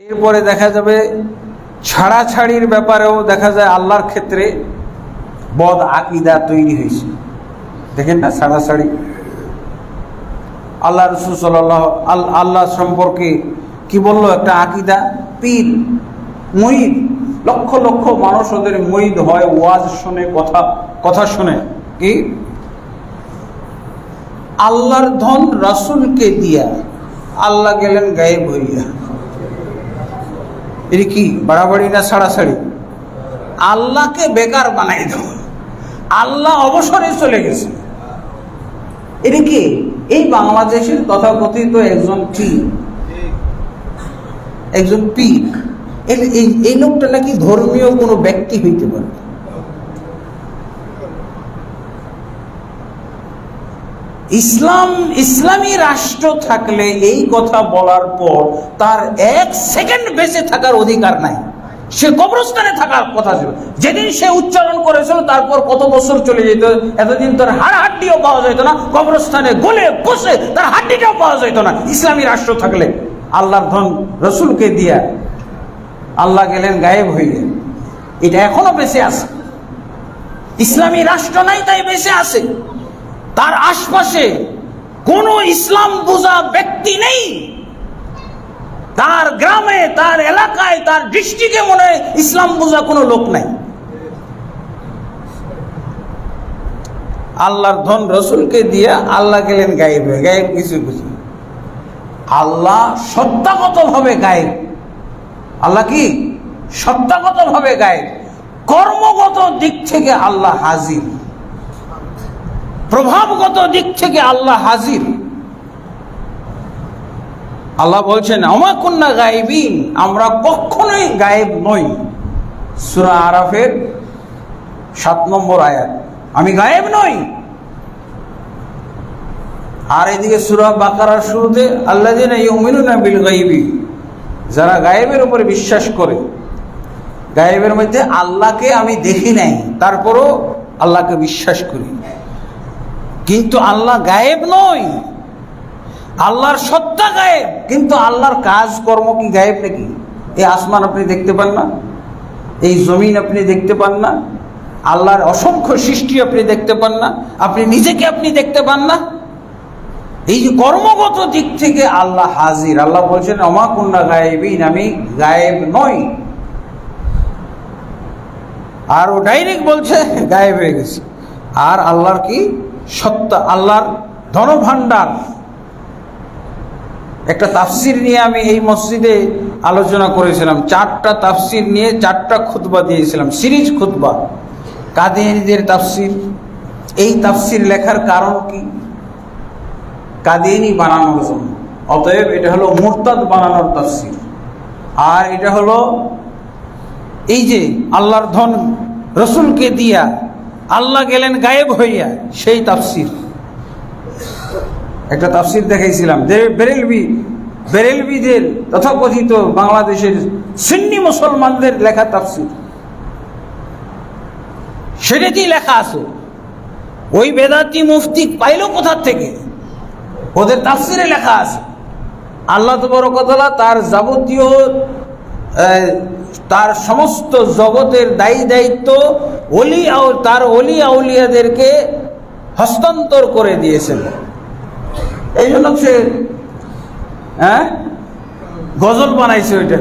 এরপরে দেখা যাবে ছাড়াছাড়ির ব্যাপারেও দেখা যায় আল্লাহর ক্ষেত্রে বদ আকিদা তৈরি হয়েছে। দেখেন না ছাড়াছাড়ি? আল্লাহ রসুল সাল্লাহ আল্লাহ সম্পর্কে কি বলল? একটা আকিদা? পীর মহিদ লক্ষ লক্ষ মানুষ ওদের মহিদ হয়, ওয়াজ শুনে, কথা কথা শুনে। কি? আল্লাহর ধন রাসুলকে দিয়া, আল্লাহ গেলেন গায়েব হইয়া। এটা কি বাড়াবাড়ি না সাড়াসাড়ি আল্লাহকে বেকার বানাই দেব। আল্লাহ অবসরে চলে গেছে। এটা কি? এই বাংলাদেশের তথাকথিত একজন কি? একজন পি এই লোকটা নাকি ধর্মীয় কোনো ব্যক্তি হইতে পারে। ইসলাম, ইসলামী রাষ্ট্র থাকলে এই কথা বলার পর তার এক সেকেন্ড বেঁচে থাকার অধিকার নাই। সে কবরস্থানে থাকার কথা ছিল। যেদিন সে উচ্চারণ করেছিল, তারপর কত বছর চলে যেত? এতদিন তার হাড় হাড্ডিও পাওয়া যেত না। কবরস্থানে গলে, কষে তার হাড্ডিটাও পাওয়া যেত না। ইসলামী রাষ্ট্র থাকলে আল্লাহর ধন রসুলকে দিয়া আল্লাহ গেলেন, গায়েব হইলেন এটা এখনও বেঁচে আছে। ইসলামী রাষ্ট্র নাই, তাই বেঁচে আছে। তার আশপাশে কোনো ইসলাম বোঝা ব্যক্তি নেই। তার গ্রামে, তার এলাকায়, তার ডিস্ট্রিক্টে মনে ইসলাম বোঝা কোনো লোক নাই। আল্লাহর ধন রসুলকে দিয়ে আল্লাহ গেলেন গায়েব হয়ে, গায়েব কিছু কিছু আল্লাহ সত্তাগত ভাবে গায়েব। আল্লাহ কি? সত্তাগত ভাবে গায়েব। কর্মগত দিক থেকে আল্লাহ হাজির। প্রভাবগত দিক থেকে আল্লাহ হাজির। আল্লাহ বলছেন অমাকুন্না গায়েবিন আমরা কখনোই গায়েব নই। সুরা আরাফের সাত নম্বর আয়াত, আমি গায়েব নই। আর এদিকে সুরা বাকারার শুরুতে আল্লাহ বিল গাইবি যারা গায়েবের উপরে বিশ্বাস করে। গায়েবের মধ্যে আল্লাহকে আমি দেখি নাই, তারপরও আল্লাহকে বিশ্বাস করি। কিন্তু আল্লাহ গায়েব নয় আল্লাহর সত্তা গায়েব, কিন্তু আল্লাহর কাজকর্ম কি গায়েব নাকি? এই আসমান আপনি দেখতে পান না? এই জমিন আপনি দেখতে পান না? আল্লাহর অসংখ্য সৃষ্টি আপনি দেখতে পান না? আপনি নিজেকে আপনি দেখতে পান না? এই যে কর্মগত দিক থেকে আল্লাহ হাজির। আল্লাহ বলছেন অমাকুন্না গায়েবিন, আমি গায়েব নই। আর ও ডাইরেক্ট বলছে, গায়েব হয়ে গেছে। আর আল্লাহর কি সত্তা আল্লাহর ধনভাণ্ডার। একটা তাফসির নিয়ে আমি এই মসজিদে আলোচনা করেছিলাম। চারটা তাফসির নিয়ে চারটা খুতবা দিয়েছিলাম। সিরিজ খুতবা। কাদিয়ানিদের তাফসির। এই তাফসির লেখার কারণ কি? কাদিয়ানি বানানোর জন্য। অতএব এটা হলো মুরতাদ বানানোর তাফসির। আর এটা হলো এই যে আল্লাহর ধন রসুলকে দিয়া আল্লাহ গেলেন গায়েব হইয়া, সেই তাফসির। একটা তাফসির দেখাইছিলাম বেরেলবি বেরেলবিদের তথাকথিত বাংলাদেশের সুন্নি মুসলমানদের লেখা তাফসির। সেটাতেই লেখা আছে, ওই বেদাতি মুফতি পাইল কোথার থেকে? ওদের তাফসিরে লেখা আছে। আল্লাহ তো তবরকতলা তার যাবতীয় তার সমস্ত জগতের দায়ী দায়িত্ব অলি তার অলি আউলিয়াদেরকে হস্তান্তর করে দিয়েছেন। এই জন্য সে হ্যাঁ? গজল বানাইছে ওইটা।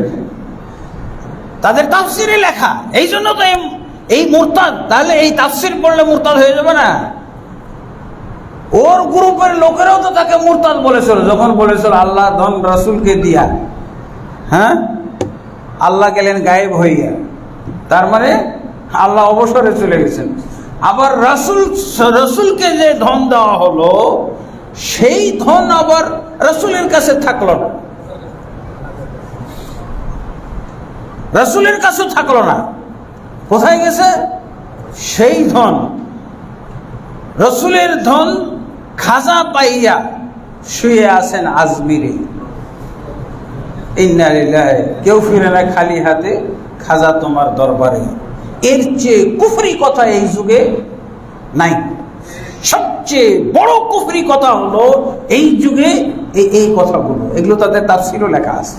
তাদের তাফসিরে লেখা। এই জন্য তো এই- এই মুরতাদ, তাহলে এই তাফসির পড়লে মুরতাদ হয়ে যাবে না? ওর গ্রুপের লোকেরাও তো তাকে মুরতাদ বলেছিল, যখন বলেছিল, আল্লাহ ধন রাসুলকে দিয়া। হ্যাঁ? আল্লাহ গেলেন গায়েব হইয়া। তার মানে আল্লাহ অবসরে চলে গেছেন। আবার রাসুল, রসুলকে যে ধন দেওয়া হলো, সেই ধন আবার রসুলের কাছে থাকল না। রসুলের কাছে থাকল না। কোথায় গেছে? সেই ধন। রসুলের ধন খাজা পাইয়া শুয়ে আছেন আজমিরে। ইন্নালিল্লাহি কেউ ফিরে না খালি হাতে, খাজা তোমার দরবারে। এর চেয়ে কুফরি কথা এই যুগে নাই। সবচেয়ে বড় কুফরি কথা হলো এই যুগে এই কথাগুলো। এগুলো তাদের তাফসিরও লেখা আছে।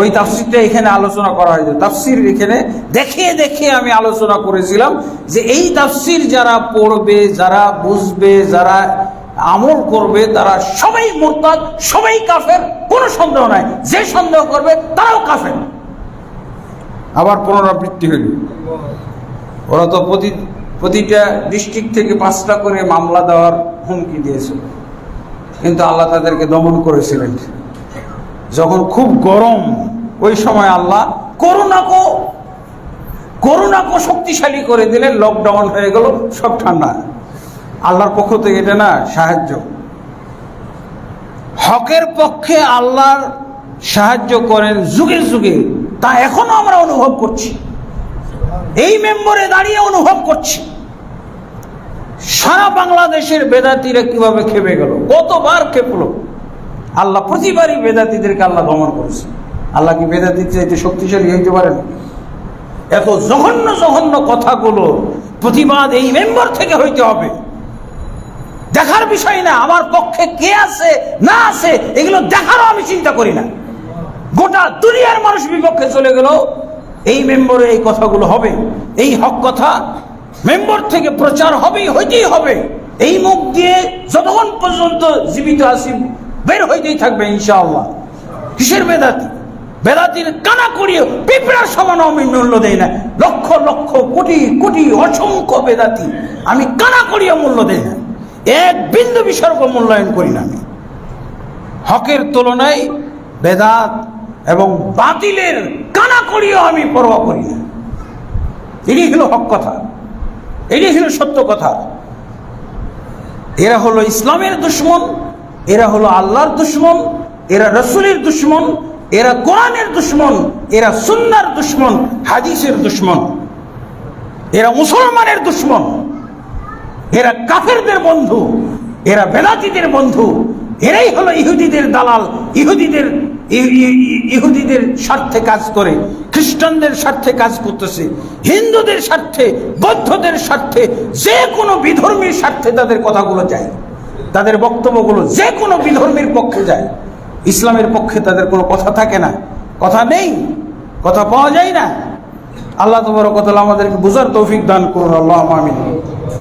ওই তাফসিরটা এখানে আলোচনা করা হয়েছে। তাফসির এখানে দেখে দেখে আমি আলোচনা করেছিলাম যে এই তাফসির যারা পড়বে, যারা বুঝবে, যারা আমল করবে, তারা সবাই মোরতাদ, সবাই কাফের, কোনো সন্দেহ নাই। যে সন্দেহ করবে, তারাও কাফের। আবার পুনরাবৃত্তি হইল। ওরা তো প্রতি প্রতিটা ডিস্ট্রিক্ট থেকে পাঁচটা করে মামলা দেওয়ার হুমকি দিয়েছিল কিন্তু আল্লাহ তাদেরকে দমন করেছিলেন। যখন খুব গরম, ওই সময় আল্লাহ করোনাকে করোনাকে শক্তিশালী করে দিলেন লকডাউন হয়ে গেল, সব ঠান্ডা। আল্লাহর পক্ষ থেকে এটা না সাহায্য। হকের পক্ষে আল্লাহর সাহায্য করেন যুগে যুগে, তা এখনও আমরা অনুভব করছি। এই মেম্বরে দাঁড়িয়ে অনুভব করছি। সারা বাংলাদেশের বেদাতিরা কীভাবে খেপে গেল, কতবার খেপলো। আল্লাহ প্রতিবারই বেদাতিদেরকে আল্লাহ দমন করেছে আল্লাহ কি বেদাতির চাইতে শক্তিশালী হইতে পারেন? এত জঘন্য জঘন্য কথাগুলো প্রতিবাদ এই মেম্বার থেকে হইতে হবে। দেখার বিষয় না, আমার পক্ষে কে আছে, না আছে, এগুলো দেখারও আমি চিন্তা করি না। গোটা দুনিয়ার মানুষ বিপক্ষে চলে গেল, এই মেম্বরে এই কথাগুলো হবে, এই হক কথা মেম্বর থেকে প্রচার হবেই, হইতেই হবে। এই মুখ দিয়ে যতক্ষণ পর্যন্ত জীবিত আছি, বের হইতেই থাকবে ইনশাআল্লাহ। কিসের বেদাতি? বেদাতির কানা করিয়ে পিঁপড়ার সমান আমি মূল্য দেই না। লক্ষ লক্ষ কোটি কোটি অসংখ্য বেদাতি আমি কানা করিয়া মূল্য দেই না। এক বিন্দু বিসর্গ মূল্যায়ন করি না আমি। হকের তুলনায় বেদাত এবং বাতিলের কানা করিও আমি পরোয়া করি না। এটি হলো হক কথা। এটি হলো সত্য কথা। এরা হলো ইসলামের দুশ্মন, এরা হলো আল্লাহর দুশ্মন, এরা রসুলের দুশ্মন, এরা কোরআনের দুশ্মন, এরা সুন্নার দুশ্মন, হাদিসের দুশ্মন, এরা মুসলমানের দুশ্মন। এরা কাফেরদের বন্ধু, এরা বেলাতিদের বন্ধু, এরাই হলো ইহুদিদের দালাল, ইহুদিদের ইহুদিদের স্বার্থে কাজ করে, খ্রিস্টানদের স্বার্থে কাজ করতেছে, হিন্দুদের স্বার্থে, বৌদ্ধদের স্বার্থে যে কোনো বিধর্মীর স্বার্থে তাদের কথাগুলো যায়। তাদের বক্তব্যগুলো যে কোনো বিধর্মীর পক্ষে যায়। ইসলামের পক্ষে তাদের কোনো কথা থাকে না, কথা নেই, কথা পাওয়া যায় না। আল্লাহ তোমার কথা আমাদেরকে বোঝার তৌফিক দান করুন আল্লাহ আমিন।